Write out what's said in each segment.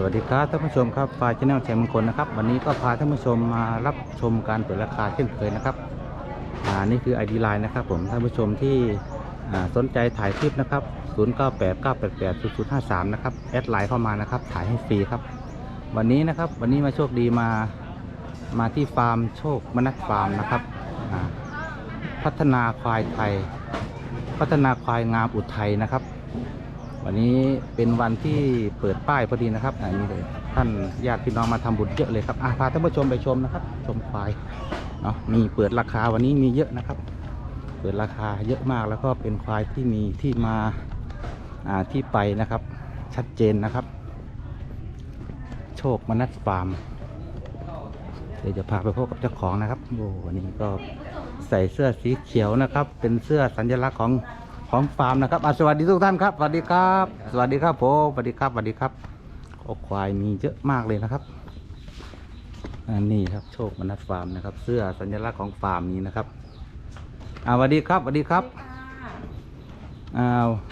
สวัสดีครับท่านผู้ชมครับฟาชแนลแชร์มงคลนะครับ วันนี้ก็พาท่านผู้ชมมารับชมการเปิดราคาเช่นเคยนะครับอ่านี่คือ ID Line นะครับผมท่านผู้ชมที่อ่าสนใจถ่ายคลิปนะครับ 0989880053 นะครับแอดไลน์เข้ามานะครับ ถ่ายให้ฟรีครับ วันนี้นะครับวันนี้มาโชคดีมามาที่ฟาร์มโชคมนัสฟาร์มนะครับอ่าพัฒนาควายไทย พัฒนาควายงามอุทัยนะครับ วันนี้เป็นวันที่เปิดป้ายพอดีนะครับอันนี้เลยท่านญาติพี่น้องมาทำบุญเยอะเลยครับอะพาท่านผู้ชมไปชมนะครับ ชมควายเนาะมีเปิดราคาวันนี้มีเยอะนะครับ เปิดราคาเยอะมากแล้วก็เป็นควายที่มีที่มาอ่าที่ไปนะครับ ชัดเจนนะครับ โชคมนัสฟาร์มเดี๋ยวจะพาไปพบกับเจ้าของนะครับโอ้วันนี้ก็ใส่เสื้อสีเขียวนะครับ เป็นเสื้อสัญลักษณ์ของ ของฟาร์มนะครับอะสวัสดีทุกท่านครับ สวัสดีครับ สวัสดีครับผมสวัสดีครับสวัสดีครับโอ้ควายมีเยอะมากเลยนะครับอันนี้ครับโชคมนัสฟาร์มนะครับ เสื้อสัญลักษณ์ของฟาร์มนี้นะครับอ่าสวัสดีครับสวัสดีครับค่ะอ่า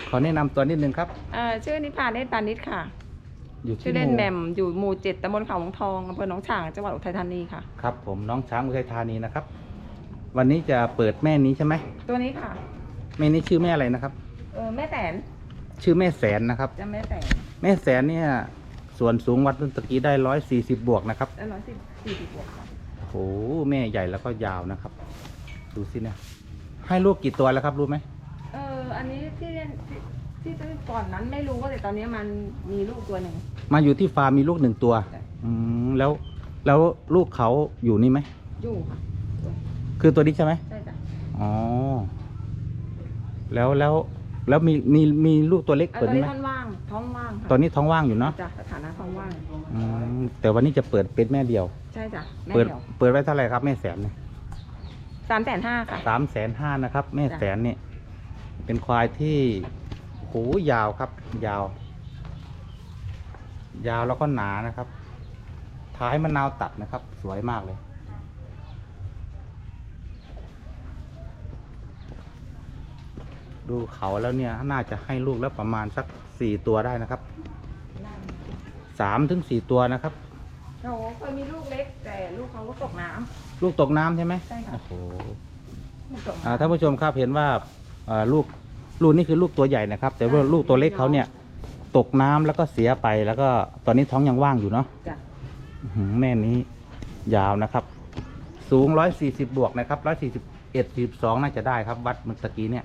ขอแนะนำตัวนิดนึงครับเอ่อชื่อนิพาเนตรปานิชค่ะ อยู่ที่ชื่อเล่นหแหม่มอยู่หมู่เจ็ดตำบลเขาหลวงทองอำเภอหนองฉางจังหวัดอุทัยธานีค่ะ ครับ ผมน้องช้างอุทัยธานีนะครับ วันนี้จะเปิดแม่นี้ใช่ไหมตัวนี้ค่ะ แม่นี้ชื่อแม่อะไรนะครับ เออแม่แตนชื่อแม่แสนนะครับ จะแม่แตนแม่แสนเนี่ย ส่วนสูงวัดต้นตะกี้ได้ร้อยสี่สิบบวกนะครับได้ร้อยสิบสี่สิบบวกค่ะโอ้โหแม่ใหญ่แล้วก็ยาวนะครับ ดูสิเนี่ยให้ลูกกี่ตัวแล้วครับรู้ไหมเอออันนี้ที่เรียนที่ที่ตั้งก่อนนั้นไม่รู้ว่าแต่ตอนนี้มันมีลูกตัวหนึ่ง มาอยู่ที่ฟาร์มมีลูกหนึ่งตัวใช่ อืมแล้วแล้วลูกเขาอยู่นี่ไหมอยู่ค่ะคือตัวนี้ใช่ไหมใช่จ้ะอ๋อ แล้วแล้วแล้วมีมีมีลูกตัวเล็กอะกตว่าอนนี้นี้ไหมท้องว่างท้องว่างค่ะตอนนี้ท้องว่างอยู่เนาะจ้ะสถานะท้องว่าง อืมแต่วันนี้จะเปิดเป็นแม่เดียว ใช่จ้ะแม่เปิดเดียวเปิดไว้เท่าไหร่ครับแม่แสนเนี่ยสามแสนห้าค่ะ สามแสนห้านะครับ แม่จ้ะแสนเนี่ยเป็นควายที่หูยาวครับ ยาว ยาวแล้วก็หนานะครับ ท้ายมะนาวตัดนะครับ สวยมากเลย ดูเขาแล้วเนี่ยน่าจะให้ลูกแล้วประมาณสักสี่ตัวได้นะครับสามถึงสี่ตัวนะครับเขาเคยมีลูกเล็กแต่ลูกเขาก็ตกน้ำ ลูกตกน้ำใช่ไหมใช่ค่ะ โอ้โหลูกตกอ่าน้ำท่านผู้ชมครับเห็นว่าอ่าลูกลูกนี่คือลูกตัวใหญ่นะครับ แต่ว่าอ่าลูกตัวเล็กเขาเนี่ยตกน้ำแล้วก็เสียไปแล้วก็ตอนนี้ท้องยังว่างอยู่เนาะ จ้ะอื้อหือแม่นี้ยาวนะครับ สูงร้อยสี่สิบบวกนะครับร้อยสี่สิบเอ็ดสิบสองน่าจะได้ครับ วัดเมื่อตะกี้เนี่ย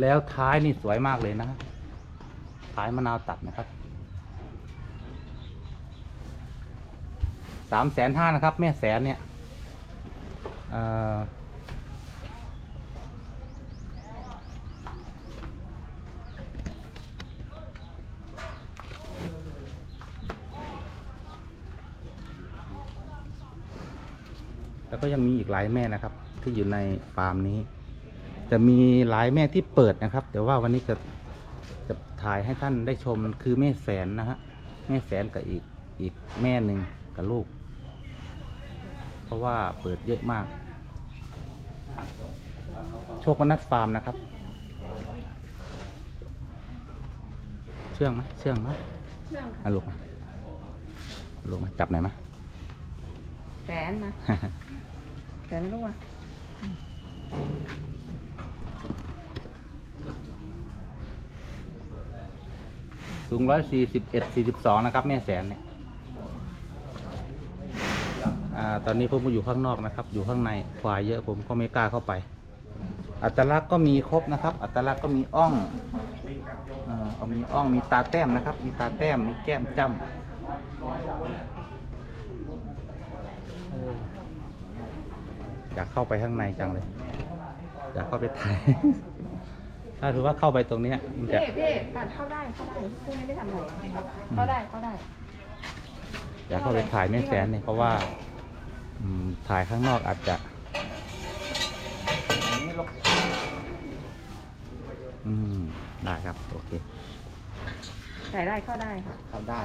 แล้วท้ายนี่สวยมากเลยนะท้ายมะนาวตัดนะครับสามแสนห้านะครับ แม่แสนเนี่ยแล้วก็ยังมีอีกหลายแม่นะครับ ที่อยู่ในฟาร์มนี้ จะมีหลายแม่ที่เปิดนะครับ แต่ว่าวันนี้จะจะถ่ายให้ท่านได้ชมคือแม่แสนนะฮะแม่แสนกับอีกอีกแม่หนึ่งกับลูก เพราะว่าเปิดเยอะมาก โชคมนัสฟาร์มนะครับ เชื่องไหมเชื่องไหมเชื่องอะลูกมาลูกมาจับหน่อยมา แสนมาแสนลูกอะ สูงร้อยสี่สิบเอ็ดสี่สิบสองนะครับแม่แสนเนี่ยอ่าตอนนี้ผมอยู่ข้างนอกนะครับ อยู่ข้างในควายเยอะผมก็ไม่กล้าเข้าไป อัตลักษณ์ก็มีครบนะครับ อัตลักษณ์ก็มีอ่องเอ่อเอามีอ่องมีตาแต้มนะครับ มีตาแต้มมีแก้มจ้ำอออยากเข้าไปข้างในจังเลยอยากเข้าไปถ่าย ถ้าถือว่าเข้าไปตรงเนี้ยมันจะพี่พี่ตัดเข้าได้เข้าได้พี่ไม่ได้ทำอะไรเข้าได้เข้าได้อยากเข้าไปถ่ายแม่แสนเนี่ยเพราะว่าอืมถ่ายข้างนอกอาจจะอืมได้ครับโอเคใส่ได้เข้าได้ค่ะเข้าได้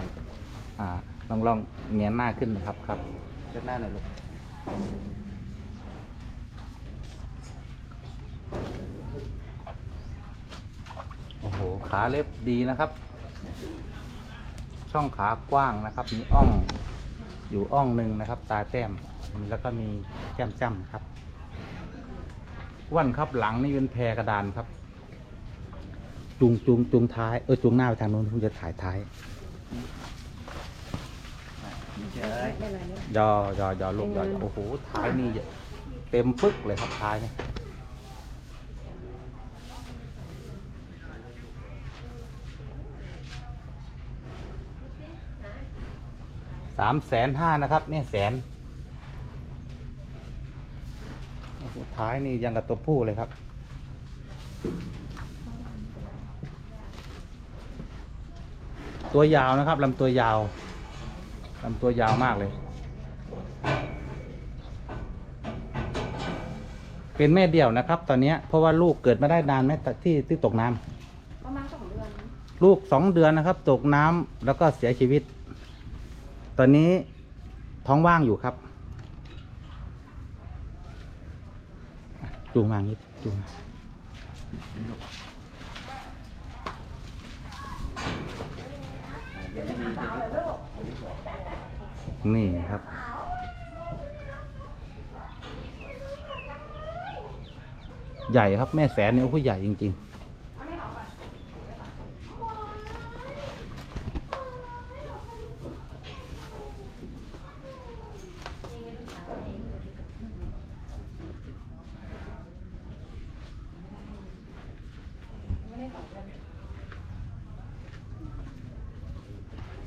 อ่าลองลองเงียนหน้าขึ้นนะครับครับเช็ดหน้าหน่อยลูกโอ้โห ขาเล็บดีนะครับ ช่องขากว้างนะครับ มีอ่องอยู่อ่องหนึ่งนะครับ ตาแต้มแล้วก็มีแก้มจ้ำครับอ้วันครับหลังนี่เป็นแพรกระดานครับ จุงจุงจุงท้ายเออจุงหน้าไปทางนู้นผมจะถ่ายท้ายเฉยไม่เป็นไรเนี่ยยอยอยอลูกยอยอโอ้โหท้ายนี่เต็มปึ๊กเลยครับท้ายนี่ สามแสนห้านะครับ เนี่ยแสนโอ้โหท้ายนี่ยังกับตัวผู้เลยครับตัวยาวนะครับลำตัวยาวลำตัวยาวมากเลย เป็นแม่เดี่ยวนะครับ ตอนเนี้ยเพราะว่าลูกเกิดมาได้นานไหมที่ที่ตกน้ำประมาณสองเดือน ลูกสองเดือนนะครับ ตกน้ำแล้วก็เสียชีวิต ตอนนี้ท้องว่างอยู่ครับอะจูงมางี้จูงมานี่ครับ ใหญ่ครับแม่แสนเนี่ยโอ้ใหญ่จริง ๆ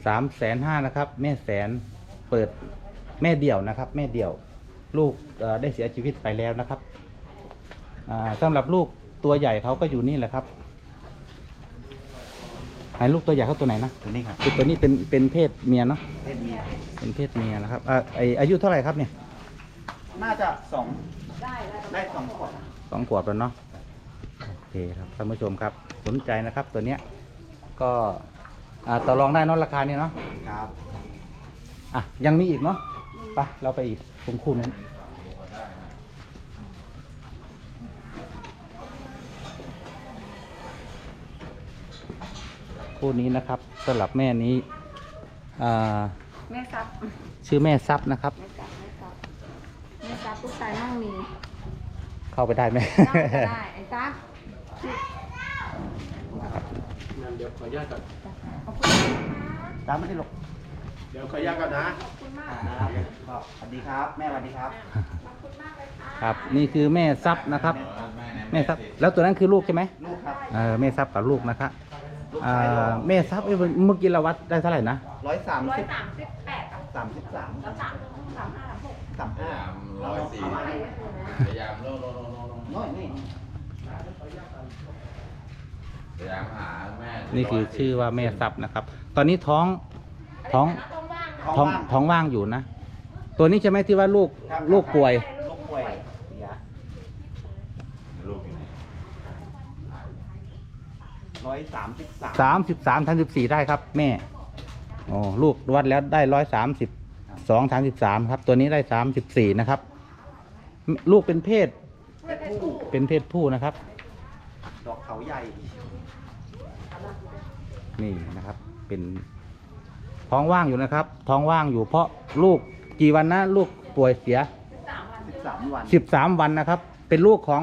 สามแสนห้านะครับ แม่แสนเปิดแม่เดี่ยวนะครับ แม่เดี่ยว ลูกเอ่อได้เสียชีวิตไปแล้วนะครับอ่าสำหรับลูกตัวใหญ่เขาก็อยู่นี่แหละครับไหนลูกตัวใหญ่เขาตัวไหนนะตัวนี้ครับคือตัวนี้เป็นเป็นเพศเมียเนาะเพศเมียเป็นเพศเมียนะครับอ่าไออายุเท่าไหร่ครับเนี่ยน่าจะสองได้ได้ได้สองขวดสองขวบแล้วเนาะโอเคครับท่านผู้ชมครับสนใจนะครับ ตัวเนี้ยก็ อ่าต่อรองได้เนอะราคานี้เนาะครับอะยังมีอีกเนาะไปเราไปอีกตรงคู่นั้นคู่นี้นะครับสำหรับแม่นี้อ่าแม่ซับชื่อแม่ซับนะครับ แม่ซับแม่ซับแม่ซับลูกชายมั่งมีเข้าไปได้ไหมได้ก็ได้ไอ้ ซับเดี๋ยวขออนุญาตก่อน ขอบคุณนะคะตามไม่ได้หรอกเดี๋ยวขออนุญาตก่อนนะขอบคุณมากครับก็สวัสดีครับ แม่สวัสดีครับ ขอบคุณมากเลยค่ะครับ นี่คือแม่ซับนะครับ แม่ซับแล้วตัวนั้นคือลูกใช่ไหมลูกครับ เออแม่ซับกับลูกนะครับลูกอ่ชายาแม่ซับเอ้ยเมื่อกี้เราวัดได้เท่าไหร่นะร้อยสามร้อยสิบสามสิบแปดกับสามสิบสามแล้วสามสามห้าสามหกสามห้าร้อยสี่อะไรเนี่ยพยายามโน่นโน่นโน่นโน่นน้อยนี่ พยายามหาแม่นี่คือชื่อว่าแม่ซับนะครับ ตอนนี้ท้อง ท้องต้องว่างท้องท้องว่างอยู่นะ ตัวนี้ใช่ไหมที่ว่าลูกลูกป่วย ลูกป่วยเสียลูกอยู่ไหนร้อยสามสิบสามสามสิบสามสามสิบสี่ได้ครับ แม่โอ้ลูกวัดแล้วได้ร้อยสามสิบสองสามสิบสามครับ ตัวนี้ได้สามสิบสี่นะครับ ลูกเป็นเพศ เป็นเพศผู้เป็นเพศผู้นะครับ ดอกเขาใหญ่ นี่นะครับ เป็นท้องว่างอยู่นะครับ ท้องว่างอยู่เพราะลูกกี่วันนะลูกป่วยเสียสามวันสิบสามวันสิบสามวันนะครับ เป็นลูกของ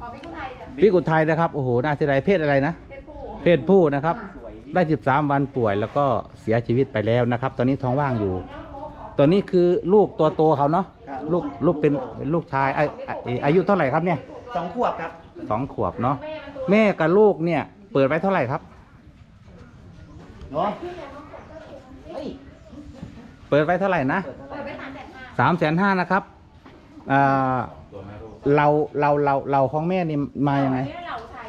ขอพี่กุไทยจ้ะพิกุไทยนะครับโอ้โหน่าเสียดายเพศอะไรนะ เพศผู้เพศผู้นะครับสวยได้สิบสามวันป่วยแล้วก็เสียชีวิตไปแล้วนะครับ ตอนนี้ท้องว่างอยู่ ตัวนี้คือลูกตัวโตเขาเนาะครับลูกลูกเป็นเป็นลูกชายไอไอ้ไอ้อายุเท่าไหร่ครับเนี่ยสองขวบครับสองขวบเนาะแม่กับลูกเนี่ย เปิดไว้เท่าไหร่ครับ เนาะเฮ้ยเปิดไว้เท่าไหร่นะเปิดเท่าไหเปิร่ดไปสามแสนห้าสามแสนห้านะครับอ่าตัวแม่ลูกเราเราเราเราของแม่นี่มายังไงอันนี้เหล่าไทย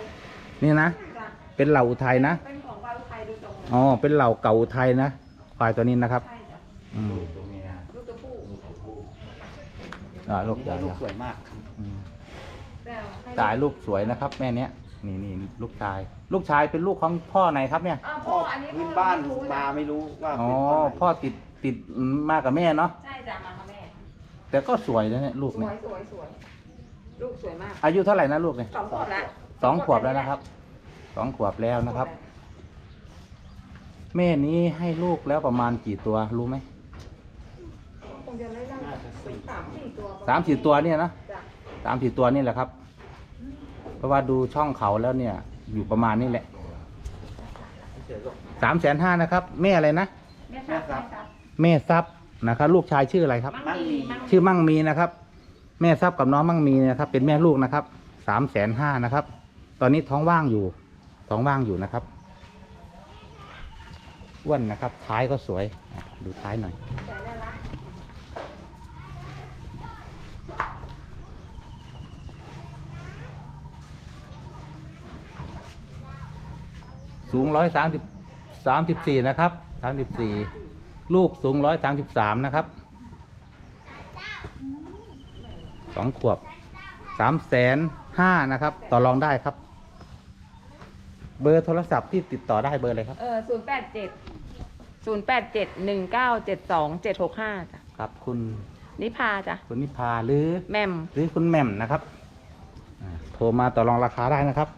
นี่นะ จ้ะเป็นเหล่าอุทัยนะ เป็นของวาลุไทยโดยตรงอ๋อ เป็นเหล่าเก่าอุทัยนะควายตัวนี้นะครับใช่จ้ะอืมตัวเมียลูกตัวผู้อ่าลูกใหญ่ลูกสวยมากอืมแล้วให้จ่ายลูกสวยนะครับ แม่เนี้ย นี่นี่ลูกชาย ลูกชายเป็นลูกของพ่อไหนครับเนี่ยอ่าพ่พ่อออันนี้พื้นพ่อบ้านไม่รู้มานะไม่รู้ว่าอ๋อ เป็นพ่อไหนพ่อติดติดมากับแม่เนาะ ใช่จ้ะมาค่ะแม่ แต่ก็สวยนะเนี่ยลูกสเนี่วยยสวยสวยลูกสวยมากอายุเท่าไหร่นะลูกเนี่ยสองขวบแล้วสองขวบแล้วนะครับ สองขวบแล้วนะครับ แม่นี้ให้ลูกแล้วประมาณกี่ตัวรู้ไหม คงจะไล่ล่าน่าจะสี่สามสี่ตัวสามสี่ตัวเนี่ยนะ จ้ะสามสี่ตัวนี่แหละครับเพ ราะว่าดูช่องเขาแล้วเนี่ย อยู่ประมาณนี้แหละเฉยๆลูกสามแสนห้านะครับ แม่อะไรนะแม่ทราบแม่ทราบแม่ทรัพย์นะครับ ลูกชายชื่ออะไรครับ มั่งมีมั่งมีชื่อมั่งมีนะครับ แม่ทรัพย์กับน้องมั่งมีนะครับ เป็นแม่ลูกนะครับสามแสนห้านะครับ ตอนนี้ท้องว่างอยู่ ท้องว่างอยู่นะครับอ้วนนะครับ ท้ายก็สวยอะดูท้ายหน่อย แต่น่า สูงร้อยสามสิบสามสิบสี่นะครับสามสิบสี่ลูกสูงร้อยสามสิบสามนะครับสองขวบสามแสนห้านะครับ ต่อรองได้ครับ เบอร์โทรศัพท์ที่ติดต่อได้เบอร์อะไรครับ เออศูนย์แปดเจ็ดศูนย์แปดเจ็ดหนึ่งเก้าเจ็ดสองเจ็ดหกห้าจ้ะครับคุณนิพาจ้ะคุณนิพาหรือแม่มหรือคุณแหม่มนะครับอ่าโทรมาต่อรองราคาได้นะครับ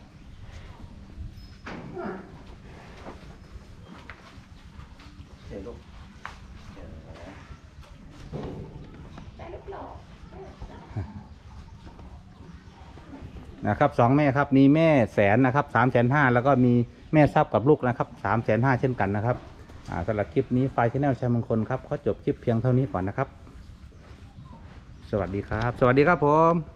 เฉยๆลูก นะครับสองแม่ครับมีแม่แสนนะครับสามแสนห้าแล้วก็มีแม่ทรัพย์กับลูกนะครับสามแสนห้าเช่นกันนะครับสำหรับคลิปนี้ไฟชแนลชัยมงคลครับขอจบคลิปเพียงเท่านี้ก่อนนะครับ สวัสดีครับ สวัสดีครับผม